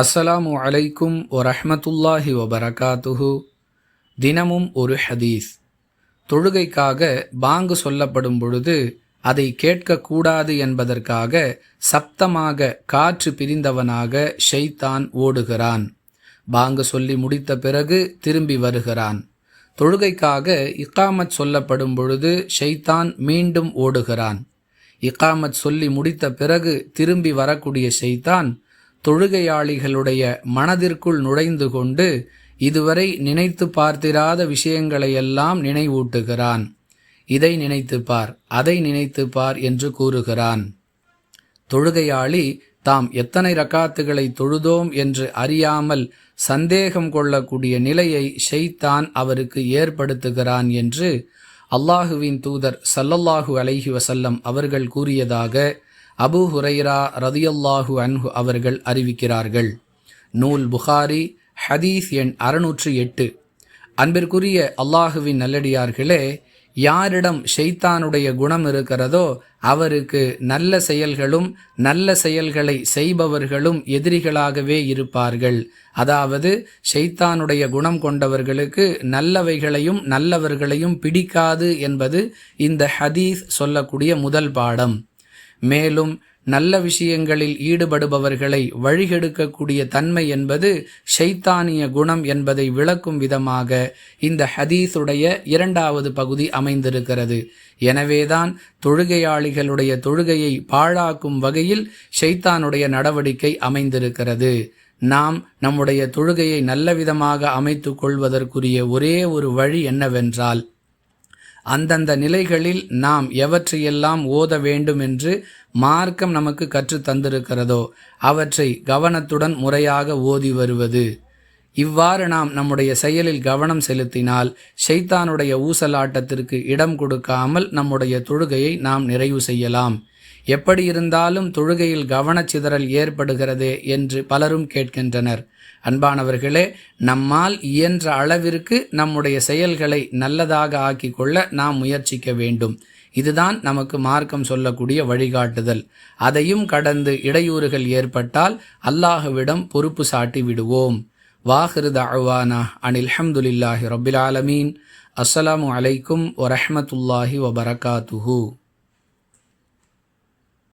அஸ்ஸலாமு அலைக்கும் வரஹ்மத்துல்லாஹி வபரகாத்துஹு. தினமும் ஒரு ஹதீஸ். தொழுகைக்காக பாங்கு சொல்லப்படும் பொழுது அதை கேட்கக்கூடாது என்பதற்காக சப்தமாக காற்று பிரிந்தவனாக ஷைத்தான் ஓடுகிறான். பாங்கு சொல்லி முடித்த பிறகு திரும்பி வருகிறான். தொழுகைக்காக இக்காமத் சொல்லப்படும் பொழுது ஷைத்தான் மீண்டும் ஓடுகிறான். இக்காமத் சொல்லி முடித்த பிறகு திரும்பி வரக்கூடிய ஷைத்தான் தொழுகையாளிகளுடைய மனதிற்குள் நுழைந்து கொண்டு இதுவரை நினைத்து பார்த்திராத விஷயங்களையெல்லாம் நினைவூட்டுகிறான். இதை நினைத்து பார் அதை நினைத்து பார் என்று கூறுகிறான். தொழுகையாளி தாம் எத்தனை ரக்காத்துகளை தொழுதோம் என்று அறியாமல் சந்தேகம் கொள்ளக்கூடிய நிலையை ஷெய்தான் அவருக்கு ஏற்படுத்துகிறான் என்று அல்லாஹுவின் தூதர் சல்லல்லாஹு அலைஹி வசல்லம் அவர்கள் கூறியதாக அபு ஹுரைரா ரதியல்லாஹு அன்ஹு அவர்கள் அறிவிக்கிறார்கள். நூல் புகாரி ஹதீஸ் எண் அறுநூற்று எட்டு. அன்பிற்குரிய அல்லாஹுவின் நல்லடியார்களே யாரிடம் ஷெய்தானுடைய குணம் இருக்கிறதோ அவருக்கு நல்ல செயல்களும் நல்ல செயல்களை செய்பவர்களும் எதிரிகளாகவே இருப்பார்கள். அதாவது ஷெய்தானுடைய குணம் கொண்டவர்களுக்கு நல்லவைகளையும் நல்லவர்களையும் பிடிக்காது என்பது இந்த ஹதீஸ் சொல்லக்கூடிய முதல் பாடம். மேலும் நல்ல விஷயங்களில் ஈடுபடுபவர்களை வழிகெடுக்கக்கூடிய தன்மை என்பது ஷைத்தானிய குணம் என்பதை விளக்கும் விதமாக இந்த ஹதீஸுடைய இரண்டாவது பகுதி அமைந்திருக்கிறது. எனவேதான் தொழுகையாளிகளுடைய தொழுகையை பாழாக்கும் வகையில் ஷைத்தானுடைய நடவடிக்கை அமைந்திருக்கிறது. நாம் நம்முடைய தொழுகையை நல்ல விதமாக அமைத்து கொள்வதற்குரிய ஒரே ஒரு வழி என்னவென்றால் அந்தந்த நிலைகளில் நாம் எவற்றையெல்லாம் ஓத வேண்டும் என்று மார்க்கம் நமக்கு கற்று தந்திருக்கிறதோ அவற்றை கவனத்துடன் முறையாக ஓதி வருவது. இவ்வாறு நாம் நம்முடைய செயலில் கவனம் செலுத்தினால் ஷைத்தானுடைய ஊசலாட்டத்திற்கு இடம் கொடுக்காமல் நம்முடைய தொழுகையை நாம் நிறைவு செய்யலாம். எப்படி இருந்தாலும் தொழுகையில் கவனச்சிதறல் ஏற்படுகிறதே என்று பலரும் கேட்கின்றனர். அன்பானவர்களே நம்மால் இயன்ற அளவிற்கு நம்முடைய செயல்களை நல்லதாக ஆக்கிக் கொள்ள நாம் முயற்சிக்க வேண்டும். இதுதான் நமக்கு மார்க்கம் சொல்லக்கூடிய வழிகாட்டுதல். அதையும் கடந்து இடையூறுகள் ஏற்பட்டால் அல்லாஹுவிடம் பொறுப்பு சாட்டி விடுவோம். வாஹிருத அழ்வானா அனில் ஹம்துலில்லாஹி ரபில் ஆலமீன். அஸ்ஸலாமு அலைக்கும் வரஹமத்துல்லாஹி வபரகாத்துஹூ.